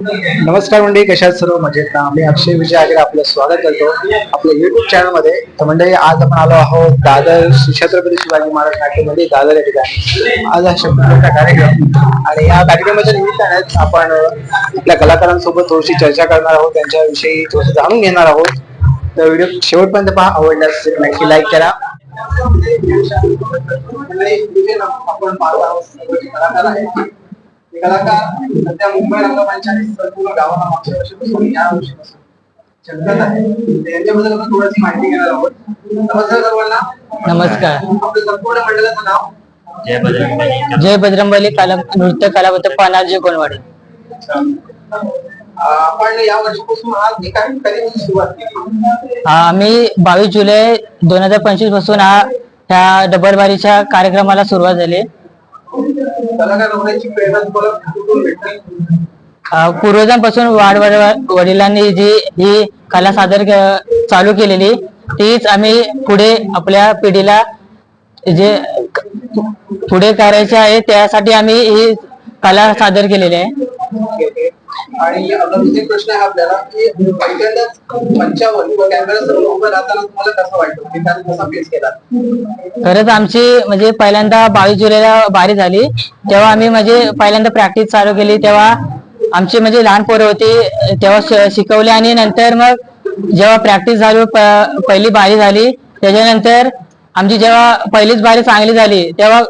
नमस्कार मंडळी कशा सर्व? मजेत ना? मी अक्षय विजय आगे आपलं स्वागत करतो आपल्या युट्यूब चॅनलमध्ये. तर मंडळी आज आपण आलो आहोत दादर श्री छत्रपती शिवाजी महाराज नाट्यमध्ये दादर या ठिकाणी. आज हा शब्दाचा कार्यक्रम. आणि या कार्यक्रमाच्या निमित्ताने आपण आपल्या कलाकारांसोबत थोडीशी चर्चा करणार आहोत त्यांच्याविषयी थोडंसं जाणून घेणार आहोत. तर व्हिडिओ शेवटपर्यंत पहा आवडल्यास नक्की लाईक करा. आपण आहोत. कलाकार सध्या मुंबई संपूर्ण गावाला मागच्या वर्षीपासून या वर्षीपासून चमकत आहे. त्यांच्याबद्दल आपण थोडीशी माहिती घेणार आहोत. नमस्कार सर्वांना. नमस्कार. आपलं संपूर्ण मंडळाचं नाव? जय बजरंग जय बजरंगबली कला नृत्य कलावंत पनाजी कोणवाडी आपण या वर्षीपासून आज एका कार्यक्रमाची सुरुवात केली. आम्ही बावीस जुलै दोन हजार पंचवीसपासून हा ह्या डबलबारीच्या कार्यक्रमाला सुरुवात झाली. कलाकार होण्याची प्रेरणा तुम्हाला कुठून भेटली? अ, पूर्वजांपासून वाढ वाढ- वडिलांनी जी ही कला सादर के- चालू केलेली तीच आम्ही पुढे आपल्या पिढीला जे पुढे करायचे आहे त्यासाठी आम्ही ही कला सादर केलेली आहे. आणि आता प्रश्न आहे आपल्याला की पहिल्यांदाच पंचावन्न किंवा कॅमेरा उभं राहताना तुम्हाला कसं वाटतं? की त्यात कसा फेस केला खरंच आमची म्हणजे पहिल्यांदा बावीस जुलैला बारी झाली. तेव्हा आम्ही म्हणजे पहिल्यांदा प्रॅक्टिस चालू केली. तेव्हा आमची म्हणजे लहान पोरं होती तेव्हा शिकवले आणि नंतर मग जेव्हा प्रॅक्टिस झाली पहिली बारी झाली त्याच्यानंतर आमची जेव्हा पहिलीच बारी चांगली झाली तेव्हा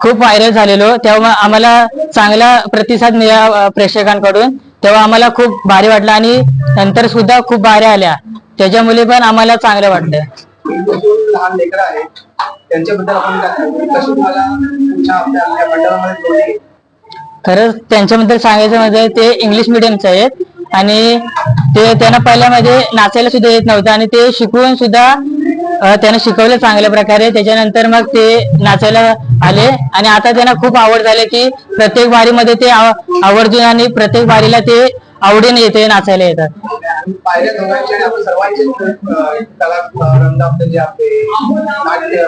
खूप व्हायरल झालेलो. तेव्हा आम्हाला चांगला प्रतिसाद मिळाला प्रेक्षकांकडून. तेव्हा आम्हाला खूप भारी वाटलं आणि नंतर सुद्धा खूप बाऱ्या आल्या. त्याच्यामुळे पण आम्हाला चांगलं वाटलं. बसून लहान लेकरं आहेत. त्यांच्याबद्दल आपण काय सांगू? कशी तुम्हाला तुमच्या आपल्या आपल्या मंडळामध्ये जोडली खरंच त्यांच्याबद्दल सांगायचं म्हणजे ते इंग्लिश मिडियमचे आहेत आणि ते त्यांना पहिल्यामध्ये नाचायला सुद्धा येत नव्हतं आणि ते शिकवून सुद्धा अं, त्यांना शिकवलं चांगल्या प्रकारे. त्याच्यानंतर मग ते नाचायला आले आणि आता त्यांना खूप आवड झाली की प्रत्येक बारीमध्ये ते आव- आवर्जून आणि प्रत्येक बारीला ते आवडीने येते नाचायला येतात. पाहिल्या दोघांचे आणि आपण सर्वांचे अं, कला अं, रंग आपले जे आपले नाट्य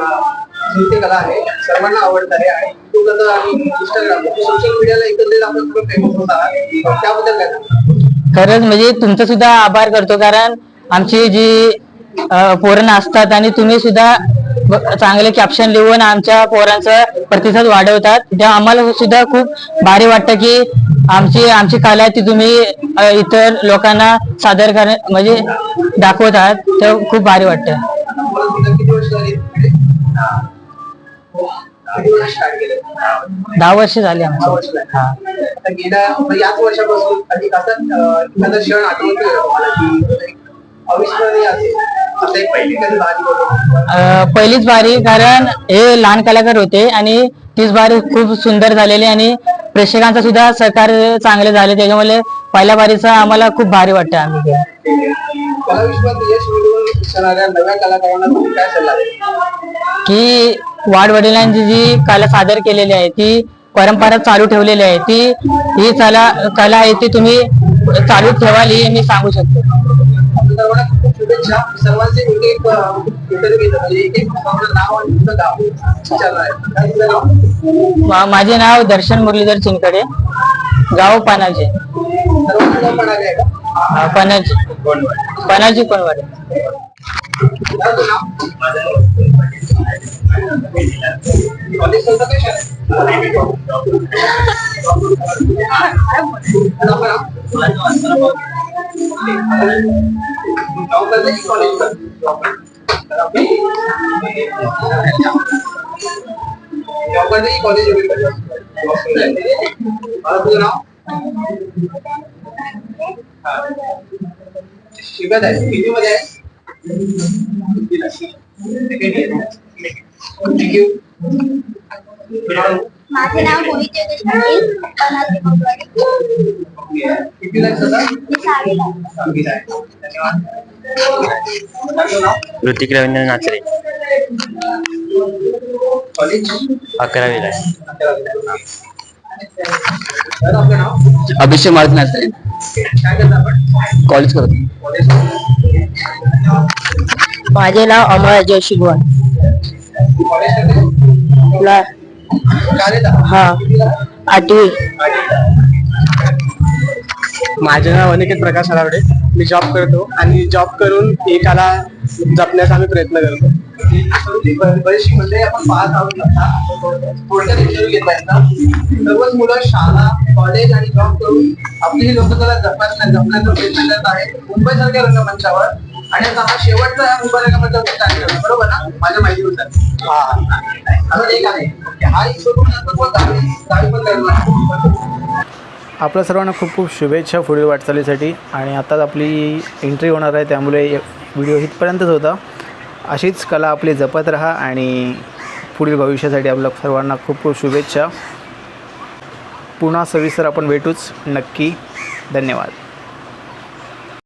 नृत्य कला आहे सर्वांना आवडत आहे आणि युट्यूबला आणि इंस्टाग्राम सोशल मीडियाला एकत्रित आपण सगळं फेमस होत आहात. त्याबद्दल काय सांगू? खरंच म्हणजे तुमचं सुद्धा आभार करतो कारण आमची जी पोरं असतात आणि तुम्ही सुद्धा चांगले कॅप्शन लिहून आमच्या पोरांचा प्रतिसाद वाढवतात. तेव्हा आम्हाला सुद्धा खूप भारी वाटतं की आमची आमची कला आहे ती तुम्ही इतर लोकांना सादर कर म्हणजे दाखवतात. तर तेव्हा खूप भारी वाटतं. वर्ष दहा वर्ष झाली दहा पहिली कधी अं, पहिलीच बारी कारण हे लहान कलाकार होते आणि तीच बारी खूप सुंदर झालेली आणि प्रेक्षकांचा सुद्धा सहकार्य चांगले झाले त्याच्यामुळे पहिल्या बारीचा आम्हाला खूप भारी वाटतं आम्ही ते. कला विश्वात यश मिळवून दिसणाऱ्या नव्या कलाकारांना तुम्ही काय सल्ला द्याल? की वाडवडिलांची जी कला सादर केलेली आहे ती परंपरा चालू ठेवलेली आहे ती ही कला कला आहे ती तुम्ही चालू ठेवाल ही मी सांगू शकतो सर्वांना खूप शुभेच्छा सर्वांचे एक एक इंटरव्ह्यू घेतलं म्हणजे एक एक नाव आणि तुमचं गाव? विचारणार आहे. काय नाव? माझे नाव दर्शन मुरलीधर चिनकडे गाव पनाजी. सर्वांचं नाव पण आहे का? अं, पनाजी. पनाजी कोणवाडे काय तुझं नाव? कॉलेज कोणतं काय? शाळेत? नाव काय? नाव? गाव करते की कॉलेज तुझं नाव. शिकत आहे किती मध्ये आहे? थँक्यू माझे नाव मोहित योगेश पाटील किती धन्यवाद. ऋतिक रवींद्र नाचरे कॉलेज अकरावीला आहे अभिषेक मारुती नाचरे कॉलेज करतो माझे नाव अमर जोशी दादा? हा? आठवी. माझे नाव अनिकेत प्रकाश हरावडे मी जॉब करतो आणि जॉब करून ही कला जपण्याचा आम्ही प्रयत्न करतो. बर- बरीचशी मंडळी आपण पाहत आहोत आता. थोडक्यात इंटरव्ह्यू घेत आहेत ना. सर्वच मुलं शाळा कॉलेज आणि जॉब करून आपली ही लोककला जपण्याचा जपण्याचा प्रयत्न करत आहेत. मुंबई सारख्या रंगमंचावर. आणि आता हा शेवटचा या मुंबई रंगमंचाचा कार्यक्रम बरोबर ना? माझ्या माहितीनुसार. हा. अजून एक आहे. हा एक सोडून दहावी दहावी पण करणार. आपल्या सर्वांना खूप खूप शुभेच्छा पुढील वाटचालीसाठी. आणि आताच आपली एंट्री होणार आहे त्यामुळे व्हिडिओ इथपर्यंतच होता. अशीच कला आपली जपत राहा आणि पुढील भविष्यासाठी आपल्या सर्वांना खूप खूप शुभेच्छा. पुन्हा सविस्तर आपण भेटूच. नक्की धन्यवाद.